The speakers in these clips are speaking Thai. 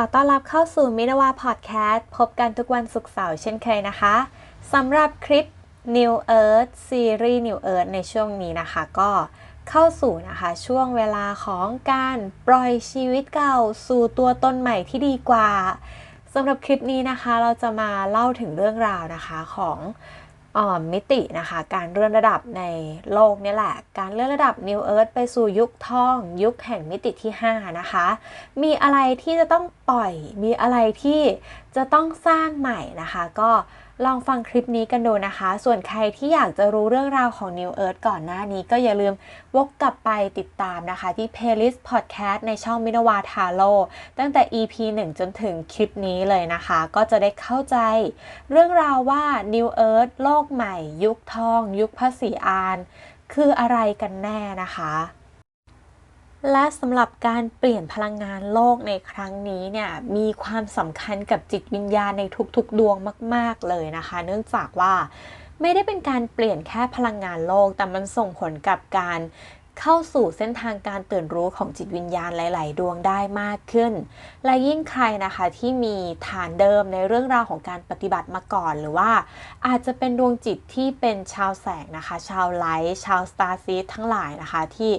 อต้อนรับเข้าสู่มินาวาพอดแคสต์พบกันทุกวันศุกร์เสาร์เช่นเคยนะคะสำหรับคลิป New Earth ซีรีส์ New Earth ในช่วงนี้นะคะ ก็เข้าสู่นะคะช่วงเวลาของการปล่อยชีวิตเก่าสู่ตัวตนใหม่ที่ดีกว่าสำหรับคลิปนี้นะคะเราจะมาเล่าถึงเรื่องราวนะคะของ มิตินะคะ การเลื่อนระดับในโลกนี่แหละ การเลื่อนระดับ New Earth ไปสู่ยุคทอง ยุคแห่งมิติที่ 5 นะคะ มีอะไรที่จะต้องปล่อย มีอะไรที่จะต้องสร้างใหม่นะคะ ก็ ลองฟังคลิปนี้กันดูนะคะ ส่วนใครที่อยากจะรู้เรื่องราวของ New Earth ก่อนหน้านี้ก็อย่าลืมวกกลับไปติดตามนะคะที่ Playlist Podcast ในช่องมินวาทาโลตั้งแต่ EP 1 จนถึงคลิปนี้เลยนะคะ ก็จะได้เข้าใจ เรื่องราวว่า New Earth โลกใหม่ ยุคทอง ยุคพระศรีอาน คืออะไรกันแน่นะคะ และสำหรับการเปลี่ยนพลังงานโลกในครั้งนี้เนี่ยมีความสำคัญกับจิตวิญญาณในทุกๆดวงมาก ๆ เลยนะคะ เนื่องจากว่าไม่ได้เป็นการเปลี่ยนแค่พลังงานโลก แต่มันส่งผลกับการเข้าสู่เส้นทางการตื่นรู้ของจิตวิญญาณหลาย ๆ ดวงได้มากขึ้น และยิ่งใครนะคะที่มีฐานเดิมในเรื่องราวของการปฏิบัติมาก่อน หรือว่า อาจจะเป็นดวงจิตที่เป็นชาวแสงนะคะ ชาวไลท์ชาวสตาร์ซีทั้งหลายนะคะที่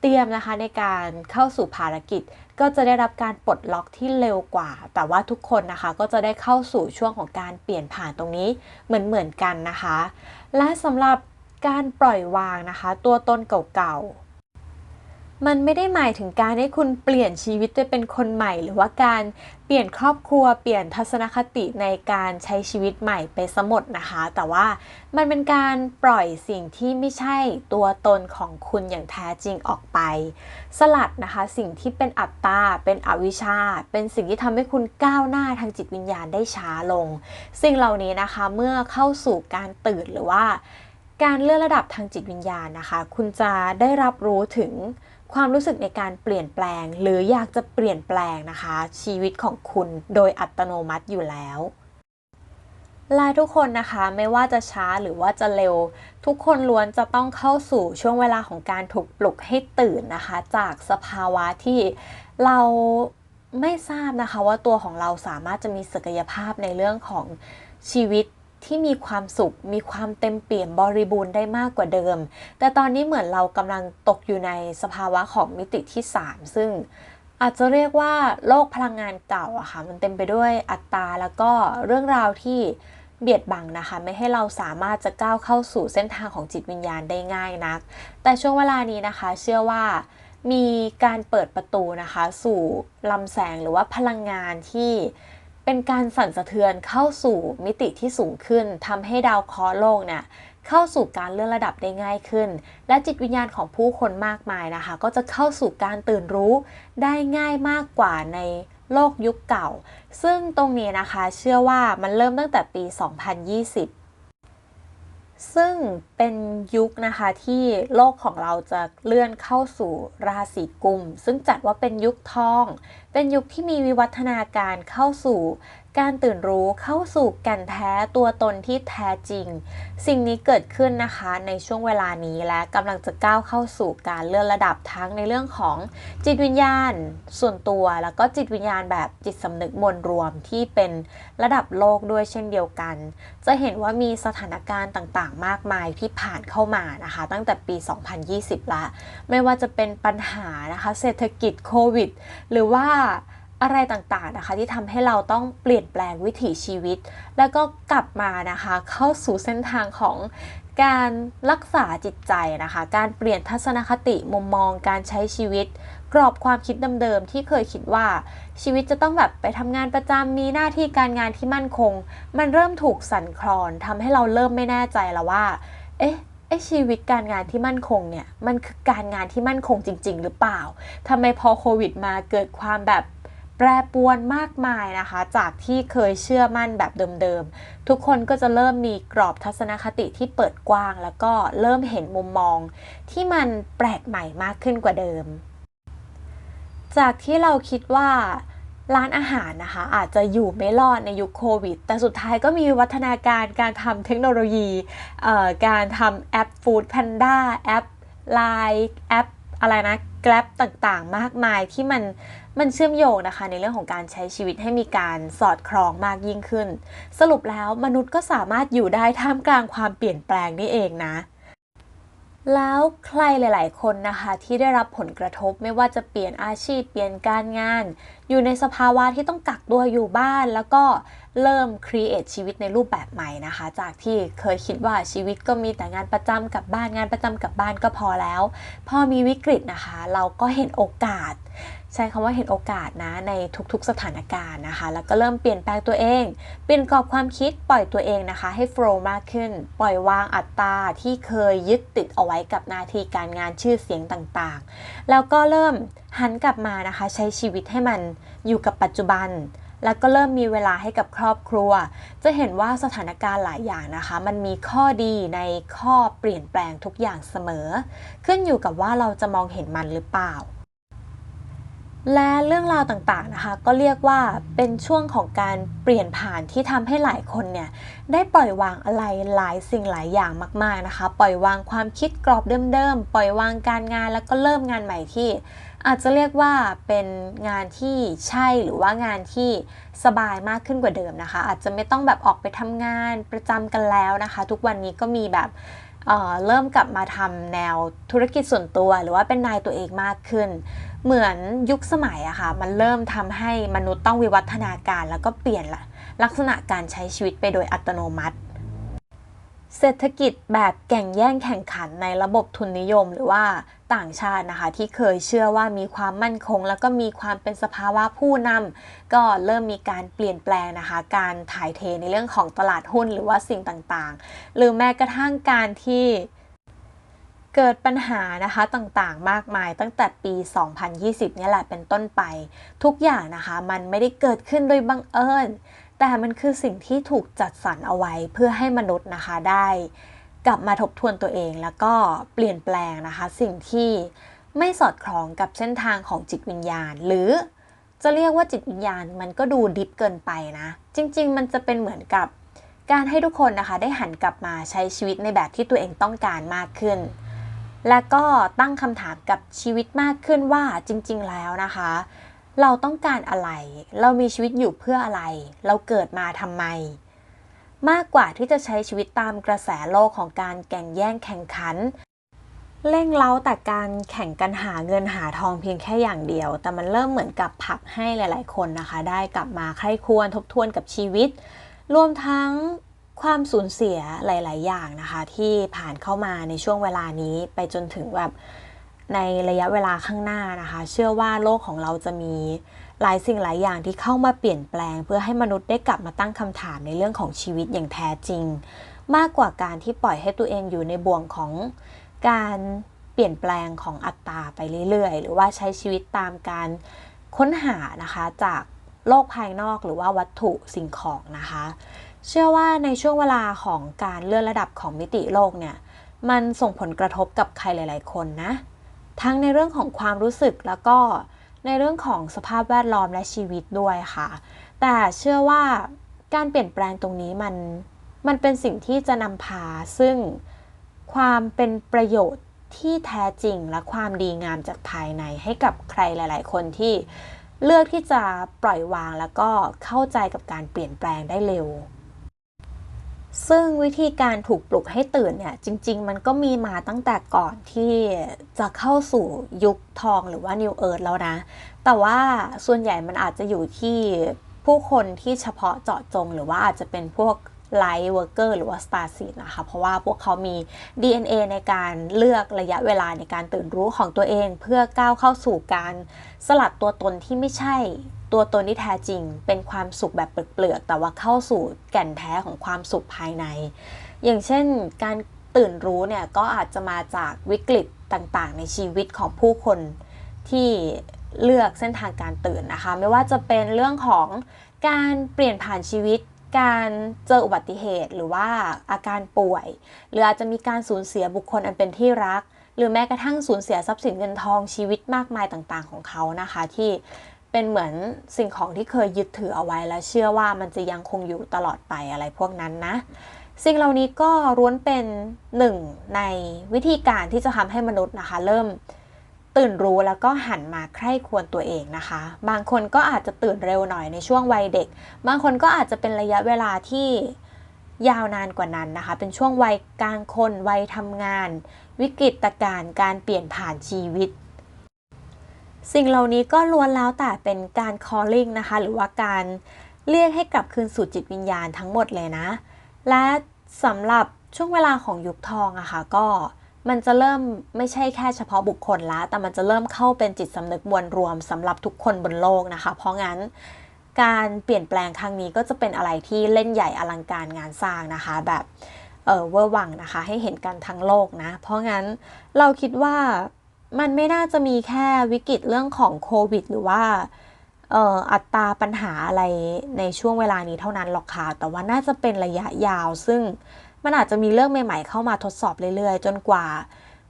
เตรียมนะคะในการเข้าสู่ภารกิจ ก็จะได้รับการปลดล็อกที่เร็วกว่า แต่ว่าทุกคนนะคะก็จะได้เข้าสู่ช่วงของการเปลี่ยนผ่านตรงนี้เหมือนเหมือนกันนะคะ และสำหรับการปล่อยวางนะคะ ตัวตนเก่าๆ มันไม่ได้หมายถึงการให้คุณเปลี่ยนชีวิตไปเป็นคนใหม่ หรือว่าการเปลี่ยนครอบครัวเปลี่ยนทัศนคติในการใช้ชีวิตใหม่ไปสมดนะคะ แต่ว่ามันเป็นการปล่อยสิ่งที่ไม่ใช่ตัวตนของคุณอย่างแท้จริงออกไป สลัดนะคะ สิ่งที่เป็นอัตตาเป็นอวิชชา เป็นสิ่งที่ทำให้คุณก้าวหน้าทางจิตวิญญาณได้ช้าลง สิ่งเหล่านี้นะคะเมื่อเข้าสู่การตื่นหรือว่าการเลื่อนระดับทางจิตวิญญาณนะคะ คุณจะได้รับรู้ถึง ความรู้สึกในการเปลี่ยนแปลง หรืออยากจะเปลี่ยนแปลงนะคะ ชีวิตของคุณโดยอัตโนมัติอยู่แล้วและทุกคนนะคะไม่ว่าจะช้าหรือว่าจะเร็ว ทุกคนล้วนจะต้องเข้าสู่ช่วงเวลาของการถูกปลุกให้ตื่นนะคะ จากสภาวะที่เราไม่ทราบนะคะว่าตัวของเราสามารถจะมีศักยภาพในเรื่องของชีวิต ที่มีความสุข มีความเต็มเปี่ยมบริบูรณ์ได้มากกว่าเดิม แต่ตอนนี้เหมือนเรากำลังตกอยู่ในสภาวะของมิติที่ 3 ซึ่งอาจจะเรียกว่าโลกพลังงานเก่าอะค่ะมันเต็มไปด้วยอัตราแล้วก็เรื่องราวที่เบียดบังนะคะ ไม่ให้เราสามารถจะก้าวเข้าสู่เส้นทางของจิตวิญญาณได้ง่ายนัก แต่ช่วงเวลานี้นะคะ เชื่อว่ามีการเปิดประตูนะคะ สู่ลำแสงหรือว่าพลังงานที่ เป็นการสั่นสะเทือนเข้าสู่มิติที่สูงขึ้นทำให้ดาวเคราะห์โลกเนี่ยเข้าสู่การเลื่อนระดับได้ง่ายขึ้น และจิตวิญญาณของผู้คนมากมายนะคะ ก็จะเข้าสู่การตื่นรู้ได้ง่ายมากกว่าในโลกยุคเก่า ซึ่งตรงนี้นะคะเชื่อว่ามันเริ่มตั้งแต่ปี 2020 ซึ่งเป็นยุคนะคะที่โลกของเราจะเลื่อนเข้าสู่ราศีกุม ซึ่งจัดว่าเป็นยุคทอง เป็นยุคที่มีวิวัฒนาการเข้าสู่ การตื่นรู้เข้าสู่แก่นแท้ตัวตนที่แท้จริง สิ่งนี้เกิดขึ้นนะคะในช่วงเวลานี้และกำลังจะก้าวเข้าสู่การเลื่อนระดับทั้งในเรื่องของจิตวิญญาณ ส่วนตัว แล้วก็จิตวิญญาณแบบจิตสำนึกมวลรวมที่เป็นระดับโลกด้วยเช่นเดียวกัน จะเห็นว่ามีสถานการณ์ต่างๆ มากมายที่ผ่านเข้ามานะคะ ตั้งแต่ปี 2020 ละ ไม่ว่าจะเป็นปัญหานะคะ เศรษฐกิจโควิด หรือว่า อะไรต่างๆนะคะที่ทำให้เราต้องเปลี่ยนแปลงวิถีชีวิต แล้วก็กลับมานะคะเข้าสู่เส้นทางของการรักษาจิตใจนะคะ การเปลี่ยนทัศนคติมุมมองการใช้ชีวิต กรอบความคิดเดิมๆที่เคยคิดว่าชีวิตจะต้องแบบไปทำงานประจำมีหน้าที่การงานที่มั่นคง มันเริ่มถูกสั่นคลอนทำให้เราเริ่มไม่แน่ใจแล้วว่า เอ๊ะไอชีวิตการงานที่มั่นคงเนี่ยมันคือการงานที่มั่นคงจริง ๆ หรือเปล่าทำไมพอโควิดมาเกิดความแบบ แปรปวนมากมายนะคะ จากที่เคยเชื่อมั่นแบบเดิมๆ ทุกคนก็จะเริ่มมีกรอบทัศนคติที่เปิดกว้าง แล้วก็เริ่มเห็นมุมมอง ที่มันแปลกใหม่มากขึ้นกว่าเดิม จากที่เราคิดว่าร้านอาหารนะคะ อาจจะอยู่ไม่รอดในยุคโควิด แต่สุดท้ายก็มีวัฒนาการการทำเทคโนโลยี การทำแอปฟู้ดแพนด้าแอปไลน์แอปอะไรนะแกลบต่างๆ มากมายที่มัน มันเชื่อมโยงนะคะในเรื่องของการใช้ชีวิตให้มีการสอดคล้องมากยิ่งขึ้น สรุปแล้วมนุษย์ก็สามารถอยู่ได้ท่ามกลางความเปลี่ยนแปลงนี่เองนะ แล้วใครหลาย ๆ คนนะคะที่ได้รับผลกระทบไม่ว่าจะเปลี่ยนอาชีพเปลี่ยนการงาน อยู่ในสภาวะที่ต้องกักตัวอยู่บ้าน แล้วก็เริ่มครีเอทชีวิตในรูปแบบใหม่นะคะ จากที่เคยคิดว่าชีวิตก็มีแต่งานประจำกับบ้านงานประจำกับบ้านก็พอแล้ว พอมีวิกฤตนะคะ เราก็เห็นโอกาส ใช้คำว่าเห็นโอกาสนะในทุกๆสถานการณ์นะคะ แล้วก็เริ่มเปลี่ยนแปลงตัวเอง เปลี่ยนกรอบความคิดปล่อยตัวเองนะคะ ให้โฟล์มากขึ้น ปล่อยวางอัตตาที่เคยยึดติดเอาไว้กับหน้าที่การงานชื่อเสียงต่างๆ แล้วก็เริ่มหันกลับมานะคะใช้ชีวิตให้มันอยู่กับปัจจุบัน แล้วก็เริ่มมีเวลาให้กับครอบครัว จะเห็นว่าสถานการณ์หลายอย่างนะคะ มันมีข้อดีในข้อเปลี่ยนแปลงทุกอย่างเสมอ ขึ้นอยู่กับว่าเราจะมองเห็นมันหรือเปล่า และเรื่องราวต่างๆนะคะ ก็เรียกว่าเป็นช่วงของการเปลี่ยนผ่านที่ทำให้หลายคนเนี่ยได้ปล่อยวางอะไรหลายสิ่งหลายอย่างมาก ๆนะคะ ปล่อยวางความคิดกรอบเดิมๆปล่อยวางการงานแล้วก็เริ่มงานใหม่ที่ อาจจะเรียกว่าเป็นงานที่ใช่หรือว่างานที่สบายมากขึ้นกว่าเดิมนะคะ อาจจะไม่ต้องแบบออกไปทำงานประจำกันแล้วนะคะ ทุกวันนี้ก็มีแบบเเริ่มกลับมาทำแนวธุรกิจส่วนตัว หรือว่าเป็นนายตัวเองมากขึ้น เหมือนยุคสมัยอะค่ะ มันเริ่มทำให้มนุษย์ต้องวิวัฒนาการ แล้วก็เปลี่ยนลลักษณะการใช้ชีวิตไปโดยอัตโนมัติ เศรษฐกิจแบบแข่งแย่งแข่งขันในระบบทุนนิยมหรือว่าต่างชาตินะคะ ที่เคยเชื่อว่ามีความมั่นคง แล้วก็มีความเป็นสภาวะผู้นำก็เริ่มมีการเปลี่ยนแปลงนะคะ การถ่ายเทในเรื่องของตลาดหุ้นหรือว่าสิ่งต่างๆ หรือแม้กระทั่งการที่เกิดปัญหานะคะต่างๆ มากมายตั้งแต่ปี 2020 เนี่ยแหละเป็นต้นไป ทุกอย่างนะคะ มันไม่ได้เกิดขึ้นโดยบังเอิญ แต่มันคือสิ่งที่ถูกจัดสรรเอาไว้เพื่อให้มนุษย์นะคะได้ กลับมาทบทวนตัวเองแล้วก็เปลี่ยนแปลงนะคะ สิ่งที่ไม่สอดคล้องกับเส้นทางของจิตวิญญาณ หรือจะเรียกว่าจิตวิญญาณมันก็ดูดิฟเกินไปนะ จริง ๆ มันจะเป็นเหมือนกับการให้ทุกคนนะคะ ได้หันกลับมาใช้ชีวิตในแบบที่ตัวเองต้องการมากขึ้น และก็ตั้งคำถามกับชีวิตมากขึ้นว่าจริง ๆ แล้วนะคะ เราต้องการอะไร เรามีชีวิตอยู่เพื่ออะไร เราเกิดมาทำไม มากกว่าที่จะใช้ชีวิตตามกระแสโลกของการแข่งแย่งแข่งขัน เร่งเล้าแต่การแข่งกันหาเงินหาทองเพียงแค่อย่างเดียว แต่มันเริ่มเหมือนกับผลักให้หลาย ๆ คนนะคะ ได้กลับมาใคร่ควรทบทวนกับชีวิต รวมทั้งความสูญเสียหลาย ๆ อย่างนะคะ ที่ผ่านเข้ามาในช่วงเวลานี้ไปจนถึงแบบ ในระยะเวลาข้างหน้านะคะ เชื่อว่าโลกของเราจะมีหลายสิ่งหลายอย่างที่เข้ามาเปลี่ยนแปลง เพื่อให้มนุษย์ได้กลับมาตั้งคำถามในเรื่องของชีวิตอย่างแท้จริง มากกว่าการที่ปล่อยให้ตัวเองอยู่ในบ่วงของการเปลี่ยนแปลงของอัตตาไปเรื่อยๆ หรือว่าใช้ชีวิตตามการค้นหานะคะจากโลกภายนอกหรือว่าวัตถุสิ่งของนะคะ เชื่อว่าในช่วงเวลาของการเลื่อนระดับของมิติโลกเนี่ยมันส่งผลกระทบกับใครหลาย ๆ คนนะ ทั้งในเรื่องของความรู้สึกแล้วก็ในเรื่องของสภาพแวดล้อมและชีวิตด้วยค่ะ แต่เชื่อว่าการเปลี่ยนแปลงตรงนี้มันมันเป็นสิ่งที่จะนำพาซึ่งความเป็นประโยชน์ที่แท้จริงและความดีงามจากภายในให้กับใครหลาย ๆ คนที่เลือกที่จะปล่อยวางแล้วก็เข้าใจกับการเปลี่ยนแปลงได้เร็ว ซึ่งวิธีการถูกปลุกให้ตื่นเนี่ย จริง ๆ มันก็มีมาตั้งแต่ก่อนที่จะเข้าสู่ยุคทองหรือว่า New Earth แล้วนะ แต่ว่าส่วนใหญ่มันอาจจะอยู่ที่ผู้คนที่เฉพาะเจาะจง หรือว่าอาจจะเป็นพวกไลท์เวิร์กเกอร์หรือว่าสตาร์ซีนะคะ เพราะว่าพวกเขามี DNA ในการเลือกระยะเวลาในการตื่นรู้ของตัวเอง เพื่อก้าวเข้าสู่การสลัดตัวตนที่ไม่ใช่ ตัวตนที่แท้จริง เป็นความสุขแบบเปลือกๆแต่ว่าเข้าสู่แก่นแท้ของความสุขภายใน อย่างเช่นการตื่นรู้เนี่ยก็อาจจะมาจากวิกฤตต่างๆ ในชีวิตของผู้คนที่เลือกเส้นทางการตื่นนะคะ ไม่ว่าจะเป็นเรื่องของการเปลี่ยนผ่านชีวิต การเจออุบัติเหตุ หรือว่าอาการป่วย หรืออาจจะมีการสูญเสียบุคคลอันเป็นที่รัก หรือแม้กระทั่งสูญเสียทรัพย์สินเงินทองชีวิตมากมายต่างๆ ของเขานะคะ ที่ เป็นเหมือนสิ่งของที่เคยยึดถือเอาไว้แล้วเชื่อว่ามันจะยังคงอยู่ตลอดไปอะไรพวกนั้นนะสิ่งเหล่านี้ก็ร้วนเป็นหนึ่งในวิธีการที่จะทำให้มนุษย์นะคะ เริ่มตื่นรู้แล้วก็หันมาใคร่ควรตัวเองนะคะ บางคนก็อาจจะตื่นเร็วหน่อยในช่วงวัยเด็ก บางคนก็อาจจะเป็นระยะเวลาที่ยาวนานกว่านั้นนะคะ เป็นช่วงวัยกลางคนวัยทำงาน วิกฤตการณ์การเปลี่ยนผ่านชีวิต สิ่งเหล่านี้ก็ล้วนแล้วแต่เป็นการ calling นะคะ หรือว่าการเรียกให้กลับคืนสู่จิตวิญญาณทั้งหมดเลยนะ และสำหรับช่วงเวลาของยุคทองอะคะ่ะก็มันจะเริ่มไม่ใช่แค่เฉพาะบุคคลละ แต่มันจะเริ่มเข้าเป็นจิตสำนึกมวลรวมสำหรับทุกคนบนโลกนะคะ เพราะงั้นการเปลี่ยนแปลงครั้งนี้ก็จะเป็นอะไรที่เล่นใหญ่อลังการงานสร้างนะคะ แบบเออเวอร์วังนะคะ ให้เห็นกันทั้งโลกนะ เพราะงั้นเราคิดว่า มันไม่น่าจะมีแค่วิกฤตเรื่องของโควิด หรือว่าอัตราปัญหาอะไรในช่วงเวลานี้เท่านั้นหรอกค่ะ แต่ว่าน่าจะเป็นระยะยาว ซึ่งมันอาจจะมีเรื่องใหม่ ๆ เข้ามาทดสอบเรื่อย ๆ จนกว่า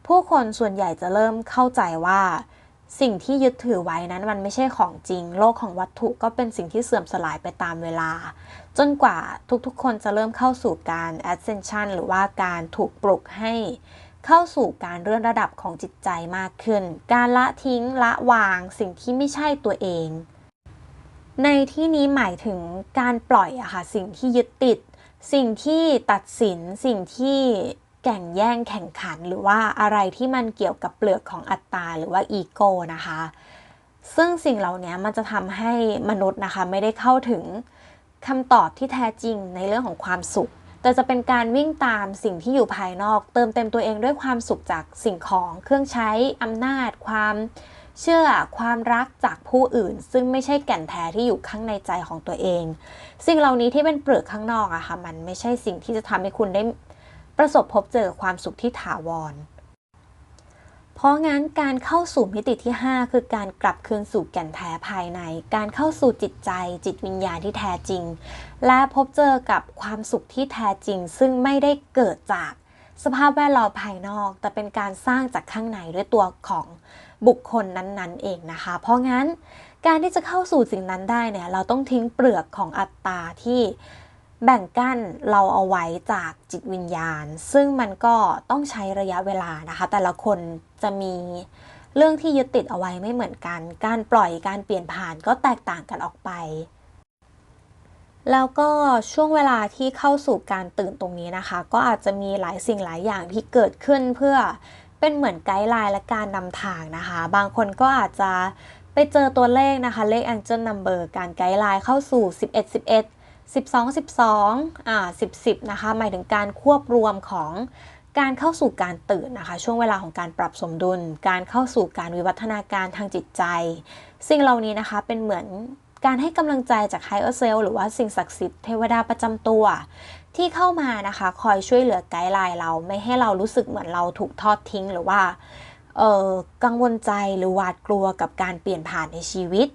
ผู้คนส่วนใหญ่จะเริ่มเข้าใจว่า สิ่งที่ยึดถือไว้นั้นมันไม่ใช่ของจริง โลกของวัตถุก็เป็นสิ่งที่เสื่อมสลายไปตามเวลา จนกว่าทุกๆ คนจะเริ่มเข้าสู่การ ascension หรือว่าการถูกปลุกให้ เข้าสู่การเลื่อนระดับของจิตใจมากขึ้น การละทิ้งละวางสิ่งที่ไม่ใช่ตัวเอง ในที่นี้หมายถึงการปล่อยอะค่ะสิ่งที่ยึดติด สิ่งที่ตัดสินสิ่งที่แข่งแย่งแข่งขันหรือว่าอะไรที่มันเกี่ยวกับเปลือกของอัตตาหรือว่าอีโก้นะคะ ซึ่งสิ่งเหล่านี้มันจะทำให้มนุษย์นะคะไม่ได้เข้าถึงคำตอบที่แท้จริงในเรื่องของความสุข แต่จะเป็นการวิ่งตามสิ่งที่อยู่ภายนอก เติมเต็มตัวเองด้วยความสุขจากสิ่งของเครื่องใช้อำนาจ ความเชื่อความรักจากผู้อื่น ซึ่งไม่ใช่แก่นแท้ที่อยู่ข้างในใจของตัวเอง สิ่งเหล่านี้ที่เป็นเปลือกข้างนอกอะค่ะมันไม่ใช่สิ่งที่จะทำให้คุณได้ประสบพบเจอความสุขที่ถาวร เพราะงั้นการเข้าสู่มิติที่ 5 คือการกลับคืนสู่แก่นแท้ภายใน การเข้าสู่จิตใจ จิตวิญญาณที่แท้จริง และพบเจอกับความสุขที่แท้จริง ซึ่งไม่ได้เกิดจากสภาพแวดล้อมภายนอก แต่เป็นการสร้างจากข้างในด้วยตัวของบุคคลนั้นๆ เองนะคะ เพราะงั้นการที่จะเข้าสู่สิ่งนั้นได้เนี่ยเราต้องทิ้งเปลือกของอัตตาที่แบ่งกั้นเราเอาไว้จากจิตวิญญาณ ซึ่งมันก็ต้องใช้ระยะเวลานะคะ แต่ละคน จะมีเรื่องที่ยึดติดเอาไว้ไม่เหมือนกัน การปล่อยการเปลี่ยนผ่านก็แตกต่างกันออกไป แล้วก็ช่วงเวลาที่เข้าสู่การตื่นตรงนี้นะคะ ก็อาจจะมีหลายสิ่งหลายอย่างที่เกิดขึ้นเพื่อเป็นเหมือนไกด์ไลน์และการนำทางนะคะ บางคนก็อาจจะไปเจอตัวเลขนะคะ เลข Angel Number การไกด์ไลน์เข้าสู่ 11 11 12 12อ่า10 10 นะคะ หมายถึงการควบรวมของ การเข้าสู่การตื่นนะคะ ช่วงเวลาของการปรับสมดุล การเข้าสู่การวิวัฒนาการทางจิตใจ สิ่งเหล่านี้นะคะเป็นเหมือนการให้กำลังใจจาก Higher Self หรือว่าสิ่งศักดิ์สิทธิ์เทวดาประจำตัว ที่เข้ามานะคะ คอยช่วยเหลือไกด์ไลน์เราไม่ให้เรารู้สึกเหมือนเราถูกทอดทิ้งหรือว่ากังวลใจหรือหวาดกลัวกับการเปลี่ยนผ่านในชีวิต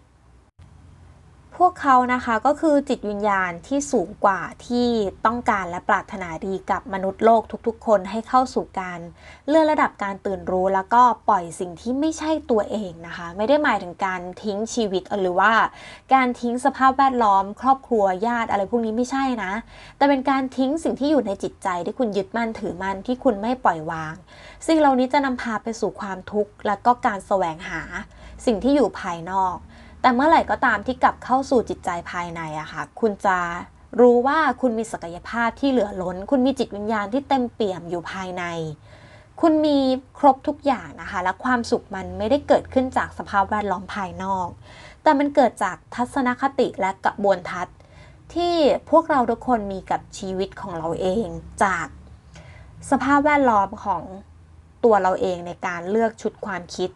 พวกเขานะคะก็คือจิตวิญญาณที่สูงกว่าที่ต้องการและปรารถนาดีกับมนุษย์โลกทุกๆ คนให้เข้าสู่การเลื่อนระดับการตื่นรู้แล้วก็ปล่อยสิ่งที่ไม่ใช่ตัวเองนะคะ ไม่ได้หมายถึงการทิ้งชีวิตหรือว่า การทิ้งสภาพแวดล้อม ครอบครัวญาติอะไรพวกนี้ไม่ใช่นะ แต่เป็นการทิ้งสิ่งที่อยู่ในจิตใจที่คุณยึดมั่นถือมั่นที่คุณไม่ปล่อยวาง สิ่งเหล่านี้จะนำพาไปสู่ความทุกข์และก็การแสวงหา สิ่งที่อยู่ภายนอก แต่เมื่อไหร่ก็ตามที่กลับเข้าสู่จิตใจภายในอะค่ะ คุณจะรู้ว่าคุณมีศักยภาพที่เหลือล้น คุณมีจิตวิญญาณที่เต็มเปี่ยมอยู่ภายใน คุณมีครบทุกอย่างนะคะ และความสุขมันไม่ได้เกิดขึ้นจากสภาพแวดล้อมภายนอก แต่มันเกิดจากทัศนคติและกระบวนทัศน์ที่พวกเราทุกคนมีกับชีวิตของเราเองจากสภาพแวดล้อมของตัวเราเองในการเลือกชุดความคิด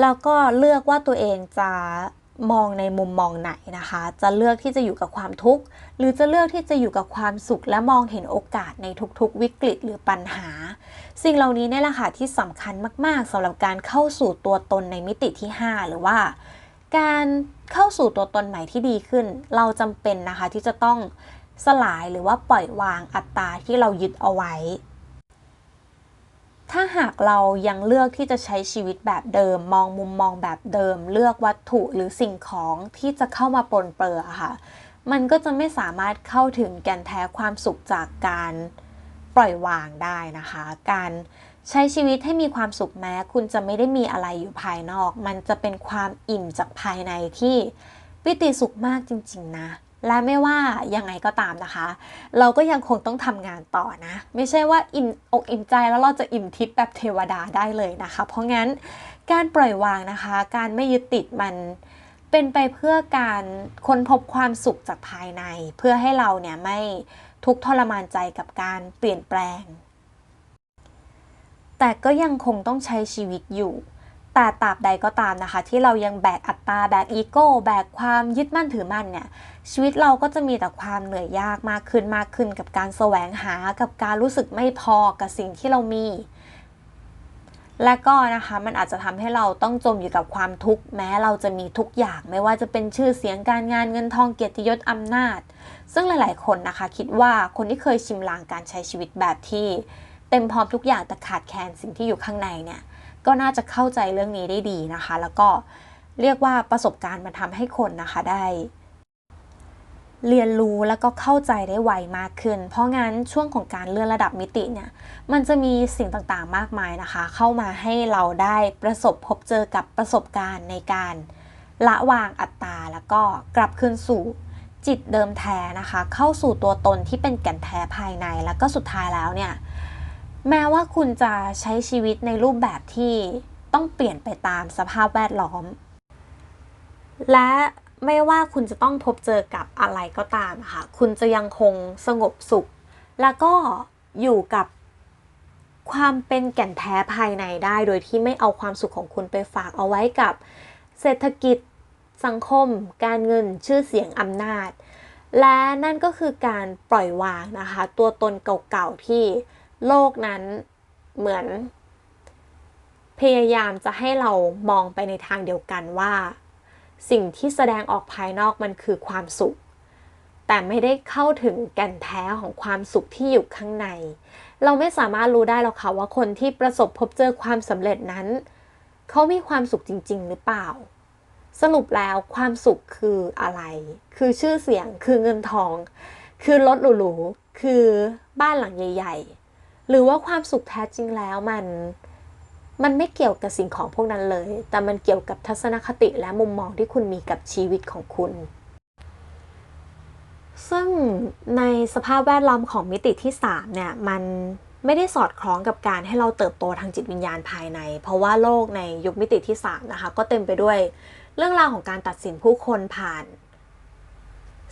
แล้วก็เลือกว่าตัวเองจะมองในมุมมองไหนนะคะ จะเลือกที่จะอยู่กับความทุกข์ หรือจะเลือกที่จะอยู่กับความสุข และมองเห็นโอกาสในทุกๆ วิกฤตหรือปัญหา สิ่งเหล่านี้นี่แหละค่ะที่สำคัญมากๆสำหรับการเข้าสู่ตัวตนในมิติที่ 5 หรือว่า การเข้าสู่ตัวตนใหม่ที่ดีขึ้น เราจำเป็นนะคะที่จะต้องสลายหรือว่าปล่อยวางอัตตาที่เรายึดเอาไว้ หากเรายังเลือกที่จะใช้ชีวิตแบบเดิม มองมุมมองแบบเดิม เลือกวัตถุหรือสิ่งของที่จะเข้ามาปนเปื้อค่ะ มันก็จะไม่สามารถเข้าถึงแก่นแท้ความสุขจากการปล่อยวางได้นะคะ การใช้ชีวิตให้มีความสุขแม้ คุณจะไม่ได้มีอะไรอยู่ภายนอก มันจะเป็นความอิ่มจากภายในที่ปิติสุขมากจริง ๆ นะ และไม่ว่ายังไงก็ตามนะคะ เราก็ยังคงต้องทำงานต่อนะ ไม่ใช่ว่าอิ่มอกอิ่มใจแล้วเราจะอิ่มทิพย์แบบเทวดาได้เลยนะคะ เพราะงั้นการปล่อยวางนะคะ การไม่ยึดติดมันเป็นไปเพื่อการค้นพบความสุขจากภายใน เพื่อให้เราเนี่ยไม่ทุกทรมานใจกับการเปลี่ยนแปลง แต่ก็ยังคงต้องใช้ชีวิตอยู่ แต่ตราบใดก็ตามนะคะ ที่เรายังแบกอัตตาแบกอีโก้แบกความยึดมั่นถือมั่นเนี่ยชีวิตเราก็จะมีแต่ความเหนื่อยยากมากขึ้นมากขึ้น กับการแสวงหากับการรู้สึกไม่พอกับสิ่งที่เรามี และก็นะคะมันอาจจะทำให้เราต้องจมอยู่กับความทุกข์แม้เราจะมีทุกอย่างไม่ว่าจะเป็นชื่อเสียงการงานเงินทองเกียรติยศอำนาจ ซึ่งหลาย ๆ คนนะคะ คิดว่าคนที่เคยชิมลางการใช้ชีวิตแบบที่ เต็มพร้อมทุกอย่างแต่ขาดแคลนสิ่งที่อยู่ข้างในเนี่ย ก็น่าจะเข้าใจเรื่องนี้ได้ดีนะคะ แล้วก็เรียกว่าประสบการณ์มันทำให้คนนะคะได้ เรียนรู้แล้วก็เข้าใจได้ไวมากขึ้น เพราะงั้นช่วงของการเลื่อนระดับมิติเนี่ย มันจะมีสิ่งต่างๆมากมายนะคะ เข้ามาให้เราได้ประสบพบเจอกับประสบการณ์ในการละวางอัตตาแล้วก็กลับคืนสู่จิตเดิมแท้นะคะ เข้าสู่ตัวตนที่เป็นแก่นแท้ภายในแล้วก็สุดท้ายแล้วเนี่ย แม้ว่าคุณจะใช้ชีวิตในรูปแบบที่ต้องเปลี่ยนไปตามสภาพแวดล้อม และไม่ว่าคุณจะต้องพบเจอกับอะไรก็ตามค่ะ คุณจะยังคงสงบสุข แล้วก็อยู่กับความเป็นแก่นแท้ภายในได้ โดยที่ไม่เอาความสุขของคุณไปฝากเอาไว้กับ เศรษฐกิจ สังคม การเงิน ชื่อเสียงอำนาจ และนั่นก็คือการปล่อยวางนะคะ ตัวตนเก่าๆที่ โลกนั้นเหมือน พยายามจะให้เรามองไปในทางเดียวกันว่า สิ่งที่แสดงออกภายนอกมันคือความสุข แต่ไม่ได้เข้าถึงแก่นแท้ของความสุขที่อยู่ข้างใน เราไม่สามารถรู้ได้หรอกค่ะว่าคนที่ประสบพบเจอความสำเร็จนั้น เขามีความสุขจริง ๆ หรือเปล่าสรุปแล้วความสุขคืออะไร คือชื่อเสียง คือเงินทอง คือรถหรูๆ คือบ้านหลังใหญ่ ๆ หรือว่าความสุขแท้จริงแล้วมันมันไม่เกี่ยวกับสิ่งของพวกนั้นเลย แต่มันเกี่ยวกับทัศนคติและมุมมองที่คุณมีกับชีวิตของคุณ ซึ่งในสภาพแวดล้อมของมิติที่ 3 เนี่ย มันไม่ได้สอดคล้องกับการให้เราเติบโตทางจิตวิญญาณภายใน เพราะว่าโลกในยุคมิติที่ 3 นะคะ ก็เต็มไปด้วยเรื่องราวของการตัดสินผู้คนผ่าน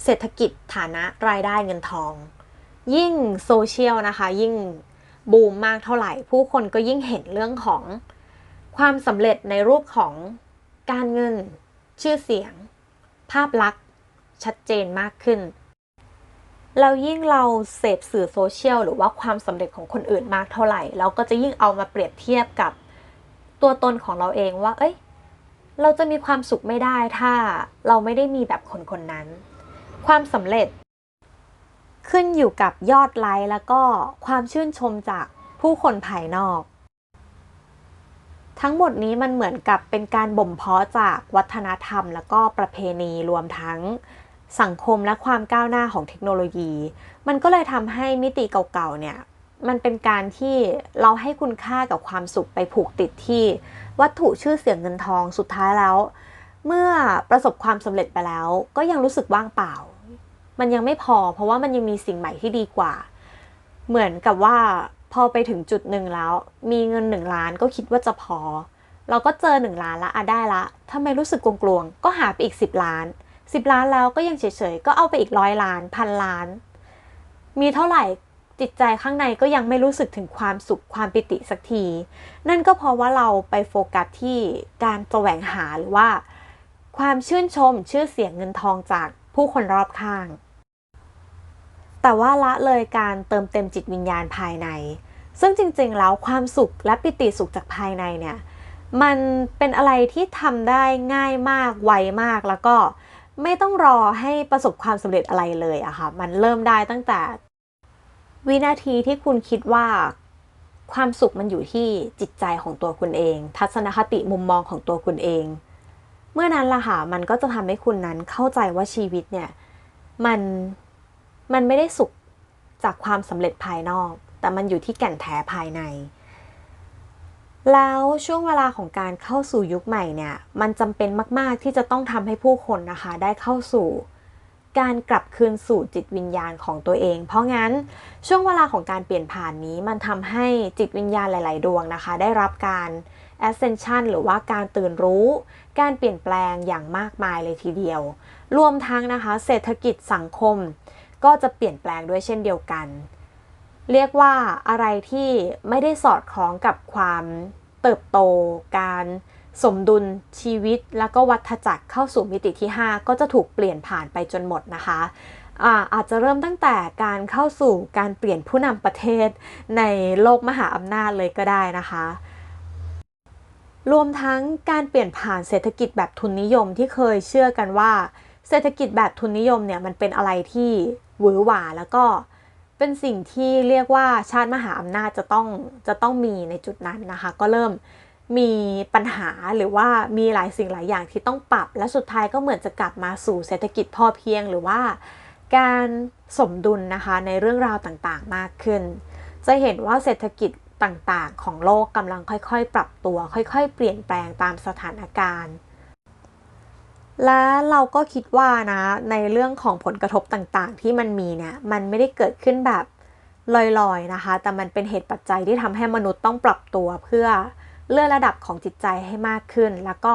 เศรษฐกิจฐานะรายได้เงินทอง ยิ่งโซเชียลนะคะ ยิ่ง บูมมากเท่าไหร่ ผู้คนก็ยิ่งเห็นเรื่องของความสำเร็จในรูปของการเงิน ชื่อเสียง ภาพลักษณ์ ชัดเจนมากขึ้นแล้วยิ่งเราเสพสื่อโซเชียลหรือว่าความสำเร็จของคนอื่นมากเท่าไหร่ เราก็จะยิ่งเอามาเปรียบเทียบกับตัวตนของเราเองว่า เอ้ย เราจะมีความสุขไม่ได้ถ้าเราไม่ได้มีแบบคนคนนั้น ความสำเร็จ ขึ้นอยู่กับยอดไลค์แล้วก็ความชื่นชมจากผู้คนภายนอก ทั้งหมดนี้มันเหมือนกับเป็นการบ่มเพาะจากวัฒนธรรม แล้วก็ประเพณีรวมทั้งสังคมและความก้าวหน้าของเทคโนโลยี มันก็เลยทำให้มิติเก่าๆเนี่ยมันเป็นการที่เราให้คุณค่ากับความสุขไปผูกติดที่ วัตถุชื่อเสียงเงินทองสุดท้ายแล้ว เมื่อประสบความสำเร็จไปแล้ว ก็ยังรู้สึกว่างเปล่า มันยังไม่พอ เพราะว่ามันยังมีสิ่งใหม่ที่ดีกว่า เหมือนกับว่าพอไปถึงจุดหนึ่งแล้ว มีเงินหนึ่งล้านก็คิดว่าจะพอ เราก็เจอหนึ่งล้านละอะได้ละทำไมรู้สึกกลวงๆก็หาไปอีกสิบล้านสิบล้านแล้วก็ยังเฉยๆ ก็เอาไปอีกร้อยล้านพันล้าน มีเท่าไหร่จิตใจข้างในก็ยังไม่รู้สึกถึงความสุขความปิติสักที นั่นก็เพราะว่าเราไปโฟกัสที่การแสวงหาหรือว่า ความชื่นชมชื่อเสียงเงินทองจากผู้คนรอบข้าง แต่ว่าละเลยการเติมเต็มจิตวิญญาณภายใน ซึ่งจริงๆ แล้วความสุขและปิติสุขจากภายในเนี่ย มันเป็นอะไรที่ทำได้ง่ายมาก ไวมาก แล้วก็ไม่ต้องรอให้ประสบความสำเร็จอะไรเลยอะค่ะ มันเริ่มได้ตั้งแต่ วินาทีที่คุณคิดว่าความสุขมันอยู่ที่จิตใจของตัวคุณเอง ทัศนคติมุมมองของตัวคุณเอง เมื่อนั้นล่ะค่ะ มันก็จะทำให้คุณนั้นเข้าใจว่าชีวิตเนี่ย มัน มันไม่ได้สุขจากความสำเร็จภายนอก แต่มันอยู่ที่แก่นแท้ภายใน แล้วช่วงเวลาของการเข้าสู่ยุคใหม่เนี่ย มันจำเป็นมากๆที่จะต้องทำให้ผู้คนนะคะ ได้เข้าสู่การกลับคืนสู่จิตวิญญาณของตัวเอง เพราะงั้นช่วงเวลาของการเปลี่ยนผ่านนี้มันทำให้จิตวิญญาณหลาย ๆ ดวงนะคะ ได้รับการ ascension หรือว่าการตื่นรู้ การเปลี่ยนแปลงอย่างมากมายเลยทีเดียว รวมทั้งนะคะ เศรษฐกิจสังคม ก็จะเปลี่ยนแปลงด้วยเช่นเดียวกัน เรียกว่าอะไรที่ไม่ได้สอดคล้องกับความเติบโต การสมดุลชีวิต แล้วก็วัฏจักรเข้าสู่มิติที่ 5 ก็จะถูกเปลี่ยนผ่านไปจนหมดนะคะอาอาจจะเริ่มตั้งแต่การเข้าสู่การเปลี่ยนผู้นำประเทศในโลกมหาอำนาจเลยก็ได้นะคะ รวมทั้งการเปลี่ยนผ่านเศรษฐกิจแบบทุนนิยมที่เคยเชื่อกันว่า เศรษฐกิจแบบทุนนิยมเนี่ยมันเป็นอะไรที่หวือหวาแล้วก็เป็นสิ่งที่เรียกว่าชาติมหาอำนาจจะต้องจะต้องมีในจุดนั้นนะคะ ก็เริ่มมีปัญหาหรือว่ามีหลายสิ่งหลายอย่างที่ต้องปรับ และสุดท้ายก็เหมือนจะกลับมาสู่เศรษฐกิจพอเพียง หรือว่าการสมดุลนะคะในเรื่องราวต่างๆมากขึ้น จะเห็นว่าเศรษฐกิจต่างๆ ของโลกกำลังค่อยๆ ปรับตัว ค่อย ๆ เปลี่ยนแปลงตามสถานการณ์ และเราก็คิดว่านะ ในเรื่องของผลกระทบต่างๆ ที่มันมีเนี่ย มันไม่ได้เกิดขึ้นแบบลอยๆนะคะ แต่มันเป็นเหตุปัจจัยที่ทำให้มนุษย์ต้องปรับตัวเพื่อเลื่อนระดับของจิตใจให้มากขึ้น แล้วก็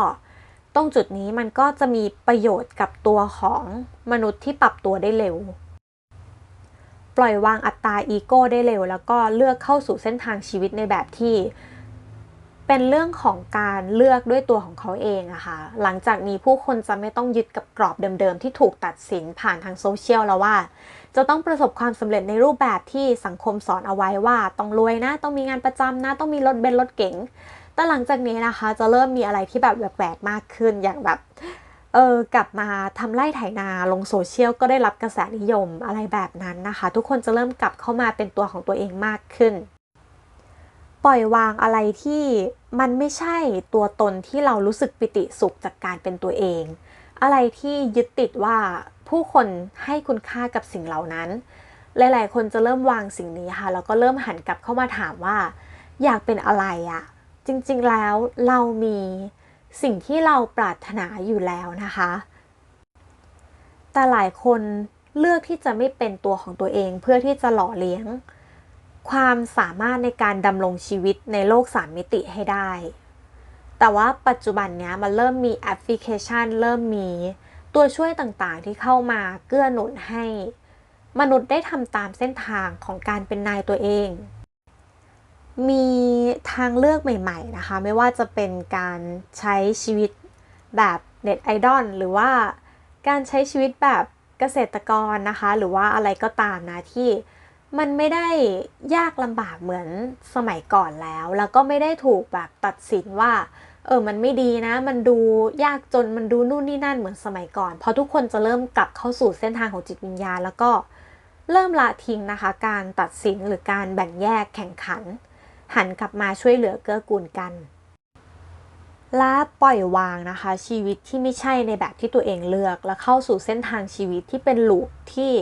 ตรงจุดนี้มันก็จะมีประโยชน์กับตัวของมนุษย์ที่ปรับตัวได้เร็ว ปล่อยวางอัตตาอีโก้ได้เร็ว แล้วก็เลือกเข้าสู่เส้นทางชีวิตในแบบที่ เป็นเรื่องของการเลือกด้วยตัวของเขาเองอะคะ่ะ หลังจากนี้ผู้คนจะไม่ต้องยึดกับกรอบเดิมๆ ที่ถูกตัดสินผ่านทางโซเชียลแล้วว่า จะต้องประสบความสำเร็จในรูปแบบที่สังคมสอนเอาไว้ว่า ต้องรวยนะ ต้องมีงานประจำนะ ต้องมีรถเบนซ์รถเก๋ง แต่หลังจากนี้นะคะ จะเริ่มมีอะไรที่แบบแปลกๆมากขึ้น อย่างแบบ เออกลับมาทำไร่ไถนาลงโซเชียลก็ได้รับกระแสนิยมอะไรแบบนั้นนะคะ ทุกคนจะเริ่มกลับเข้ามาเป็นตัวของตัวเองมากขึ้น ปล่อยวางอะไรที่มันไม่ใช่ตัวตนที่เรารู้สึกปิติสุขจากการเป็นตัวเอง อะไรที่ยึดติดว่าผู้คนให้คุณค่ากับสิ่งเหล่านั้น หลาย ๆ คนจะเริ่มวางสิ่งนี้ค่ะแล้วก็เริ่มหันกลับเข้ามาถามว่า อยากเป็นอะไรอะจริง ๆ แล้วเรามีสิ่งที่เราปรารถนาอยู่แล้วนะคะ แต่หลายคนเลือกที่จะไม่เป็นตัวของตัวเองเพื่อที่จะหล่อเลี้ยง ความสามารถในการดำรงชีวิตในโลกสามมิติให้ได้ แต่ว่าปัจจุบันเนี้ยมันเริ่มมีแอปพลิเคชัน เริ่มมีตัวช่วยต่างๆที่เข้ามาเกื้อหนุนให้ มนุษย์ได้ทำตามเส้นทางของการเป็นนายตัวเอง มีทางเลือกใหม่ ๆ นะคะ ไม่ว่าจะเป็นการใช้ชีวิตแบบเน็ตไอดอลหรือว่าการใช้ชีวิตแบบเกษตรกรนะคะ หรือว่าอะไรก็ตามนะที่ มันไม่ได้ยากลำบากเหมือนสมัยก่อนแล้ว แล้วก็ไม่ได้ถูกแบบตัดสินว่า เออ มันไม่ดีนะ มันดูยากจน มันดูนู่นนี่นั่นเหมือนสมัยก่อน เพราะทุกคนจะเริ่มกลับเข้าสู่เส้นทางของจิตวิญญาณ แล้วก็เริ่มละทิ้งนะคะ การตัดสินหรือการแบ่งแยกแข่งขัน หันกลับมาช่วยเหลือเกื้อกูลกัน และปล่อยวางนะคะ ชีวิตที่ไม่ใช่ในแบบที่ตัวเองเลือก และเข้าสู่เส้นทางชีวิตที่เป็นลูกที่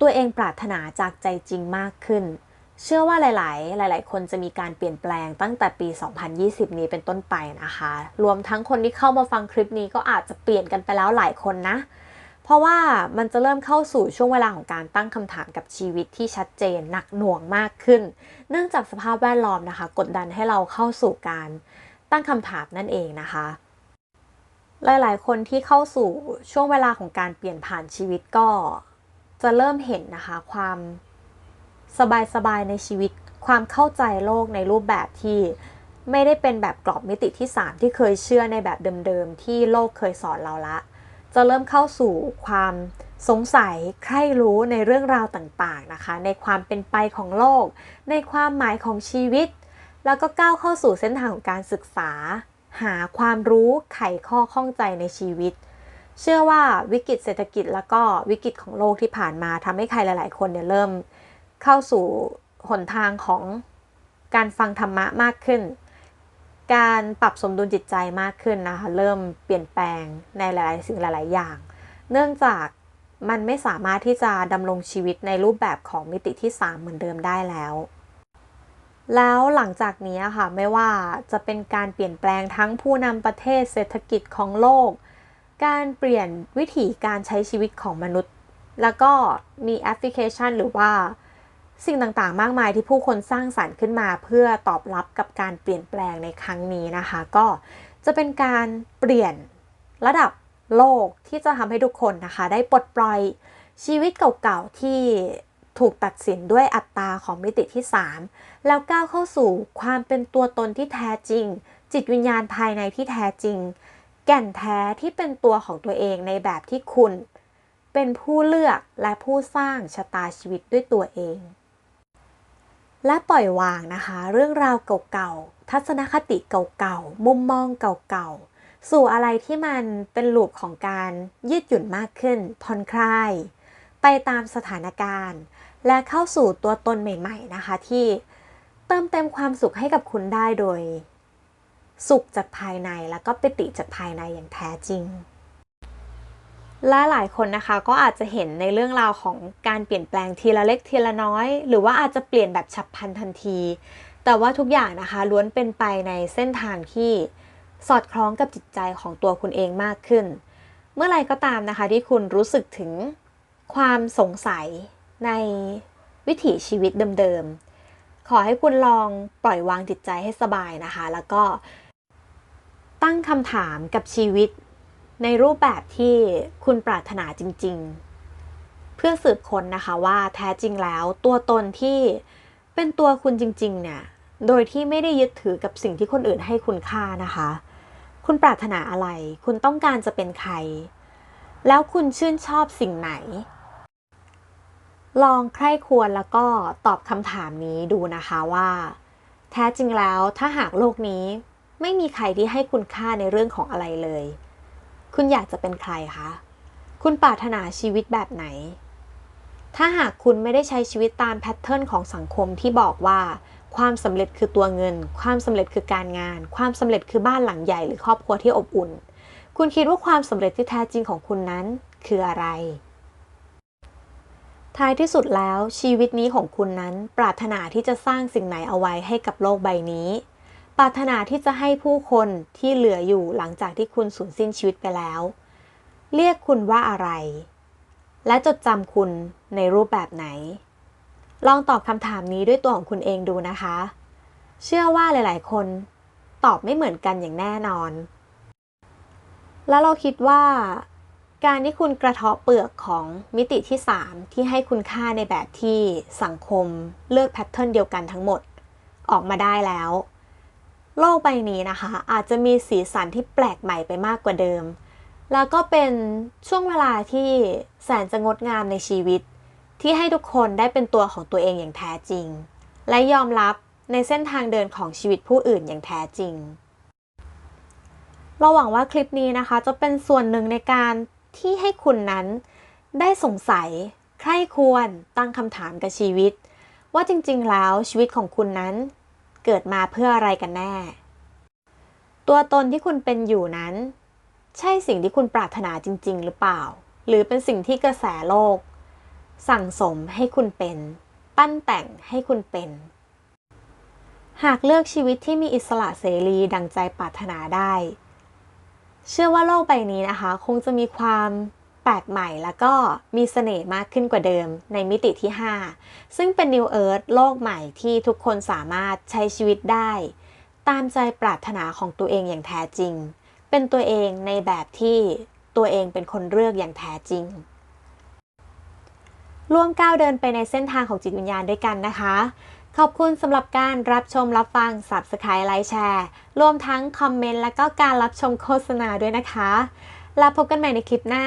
ตัวเองปรารถนาจากใจจริงมากขึ้น เชื่อว่าหลาย ๆ หลาย ๆ คนจะมีการเปลี่ยนแปลงตั้งแต่ปี 2020 นี้เป็นต้นไปนะคะ รวมทั้งคนที่เข้ามาฟังคลิปนี้ก็อาจจะเปลี่ยนกันไปแล้วหลายคนนะ เพราะว่ามันจะเริ่มเข้าสู่ช่วงเวลาของการตั้งคำถามกับชีวิตที่ชัดเจนหนักหน่วงมากขึ้น เนื่องจากสภาพแวดล้อมนะคะ กดดันให้เราเข้าสู่การตั้งคำถามนั่นเองนะคะหลาย ๆ คนที่เข้าสู่ช่วงเวลาของการเปลี่ยนผ่านชีวิตก็ จะเริ่มเห็นนะคะความสบายๆในชีวิต ความเข้าใจโลกในรูปแบบที่ไม่ได้เป็นแบบกรอบมิติที่ 3 ที่เคยเชื่อในแบบเดิมๆ ที่โลกเคยสอนเราละ จะเริ่มเข้าสู่ความสงสัยใคร่รู้ในเรื่องราวต่างๆนะคะ ในความเป็นไปของโลก ในความหมายของชีวิต แล้วก็ก้าวเข้าสู่เส้นทางของการศึกษา หาความรู้ไขข้อข้องใจในชีวิต เชื่อว่าวิกฤตเศรษฐกิจแล้วก็วิกฤตของโลกที่ผ่านมาทำให้ใครหลาย ๆ คนเนี่ยเริ่มเข้าสู่หนทางของการฟังธรรมะมากขึ้น การปรับสมดุลจิตใจมากขึ้นนะคะเริ่มเปลี่ยนแปลงในหลาย ๆ สิ่งหลาย ๆ อย่าง เนื่องจากมันไม่สามารถที่จะดำรงชีวิตในรูปแบบของมิติที่ 3 เหมือนเดิมได้แล้ว แล้วหลังจากนี้ค่ะไม่ว่าจะเป็นการเปลี่ยนแปลงทั้งผู้นำประเทศเศรษฐกิจของโลก การเปลี่ยนวิถีการใช้ชีวิตของมนุษย์ แล้วก็มีแอปพลิเคชันหรือว่าสิ่งต่างๆ มากมายที่ผู้คนสร้างสารรค์ขึ้นมา เพื่อตอบรับกับการเปลี่ยนแปลงในครั้งนี้นะคะ ก็จะเป็นการเปลี่ยนระดับโลกที่จะทำให้ทุกคนนะคะ ได้ปลดปล่อยชีวิตเก่าๆที่ถูกตัดสินด้วยอัตราของมิติที่ 3 แล้วก้าวเข้าสู่ความเป็นตัวตนที่แท้จริง จิตวิญญาณภายในที่แท้จริง แก่นแท้ที่เป็นตัวของตัวเองในแบบที่คุณ เป็นผู้เลือกและผู้สร้างชะตาชีวิตด้วยตัวเอง และปล่อยวางนะคะ เรื่องราวเก่าๆ ทัศนคติเก่าๆ มุมมองเก่าๆ สู่อะไรที่มันเป็นลูปของการยืดหยุ่นมากขึ้น ผ่อนคลาย ไปตามสถานการณ์ และเข้าสู่ตัวตนใหม่ ๆ นะคะที่เติมเต็มความสุขให้กับคุณได้โดย สุขจากภายในแล้วก็ปิติจากภายในอย่างแท้จริง และหลายคนนะคะก็อาจจะเห็นในเรื่องราวของการเปลี่ยนแปลงทีละเล็กทีละน้อย หรือว่าอาจจะเปลี่ยนแบบฉับพลันทันที แต่ว่าทุกอย่างนะคะล้วนเป็นไปในเส้นทางที่สอดคล้องกับจิตใจของตัวคุณเองมากขึ้น เมื่อไรก็ตามนะคะที่คุณรู้สึกถึงความสงสัยในวิถีชีวิตเดิมๆ ขอให้คุณลองปล่อยวางจิตใจให้สบายนะคะ แล้วก็ ตั้งคำถามกับชีวิต ในรูปแบบที่คุณปรารถนาจริง ๆ เพื่อสืบค้นนะคะว่าแท้จริงแล้ว ตัวตนที่เป็นตัวคุณจริง ๆ เนี่ย โดยที่ไม่ได้ยึดถือกับสิ่งที่คนอื่นให้คุณค่านะคะ คุณปรารถนาอะไร คุณต้องการจะเป็นใคร แล้วคุณชื่นชอบสิ่งไหน ลองใคร่ควรแล้วก็ตอบคำถามนี้ดูนะคะว่า แท้จริงแล้วถ้าหากโลกนี้ ไม่มีใครที่ให้คุณค่าในเรื่องของอะไรเลย คุณอยากจะเป็นใครคะ คุณปรารถนาชีวิตแบบไหน ถ้าหากคุณไม่ได้ใช้ชีวิตตามแพทเทิร์นของสังคมที่บอกว่า ความสำเร็จคือตัวเงิน ความสำเร็จคือการงาน ความสำเร็จคือบ้านหลังใหญ่หรือครอบครัวที่อบอุ่น คุณคิดว่าความสำเร็จที่แท้จริงของคุณนั้นคืออะไร ท้ายที่สุดแล้วชีวิตนี้ของคุณนั้นปรารถนาที่จะสร้างสิ่งไหนเอาไว้ให้กับโลกใบนี้ ปรารถนาที่จะให้ผู้คนที่เหลืออยู่หลังจากที่คุณสูญสิ้นชีวิตไปแล้ว เรียกคุณว่าอะไร และจดจำคุณในรูปแบบไหน ลองตอบคำถามนี้ด้วยตัวของคุณเองดูนะคะ เชื่อว่าหลาย ๆ คนตอบไม่เหมือนกันอย่างแน่นอน แล้วเราคิดว่า การที่คุณกระเทาะเปลือกของมิติที่ 3 ที่ให้คุณค่าในแบบที่สังคมเลือกแพทเทิร์นเดียวกันทั้งหมด ออกมาได้แล้ว โลกใบนี้นะคะ อาจจะมีสีสันที่แปลกใหม่ไปมากกว่าเดิม แล้วก็เป็นช่วงเวลาที่แสนจะงดงามในชีวิต ที่ให้ทุกคนได้เป็นตัวของตัวเองอย่างแท้จริง และยอมรับในเส้นทางเดินของชีวิตผู้อื่นอย่างแท้จริง เราหวังว่าคลิปนี้นะคะ จะเป็นส่วนหนึ่งในการที่ให้คุณนั้นได้สงสัย ใคร่ควรตั้งคำถามกับชีวิต ว่าจริงๆแล้วชีวิตของคุณนั้น เกิดมาเพื่ออะไรกันแน่ ตัวตนที่คุณเป็นอยู่นั้น ใช่สิ่งที่คุณปรารถนาจริง ๆ หรือเปล่า หรือเป็นสิ่งที่กระแสโลก สั่งสมให้คุณเป็น ปั้นแต่งให้คุณเป็น หากเลือกชีวิตที่มีอิสระเสรีดังใจปรารถนาได้ เชื่อว่าโลกใบนี้นะคะ คงจะมีความ แปลกใหม่แล้วก็มีเสน่ห์มากขึ้นกว่าเดิมในมิติที่ 5 ซึ่งเป็น New Earth โลกใหม่ที่ทุกคนสามารถใช้ชีวิตได้ ตามใจปรารถนาของตัวเองอย่างแท้จริง เป็นตัวเองในแบบที่ตัวเองเป็นคนเลือกอย่างแท้จริง ร่วมก้าวเดินไปในเส้นทางของจิตวิญญาณด้วยกันนะคะ ขอบคุณสำหรับการรับชมรับฟัง Subscribe ไลค์แชร์รวมทั้งคอมเมนต์และก็การรับชมโฆษณาด้วยนะคะแล้วพบกันใหม่ในคลิปหน้า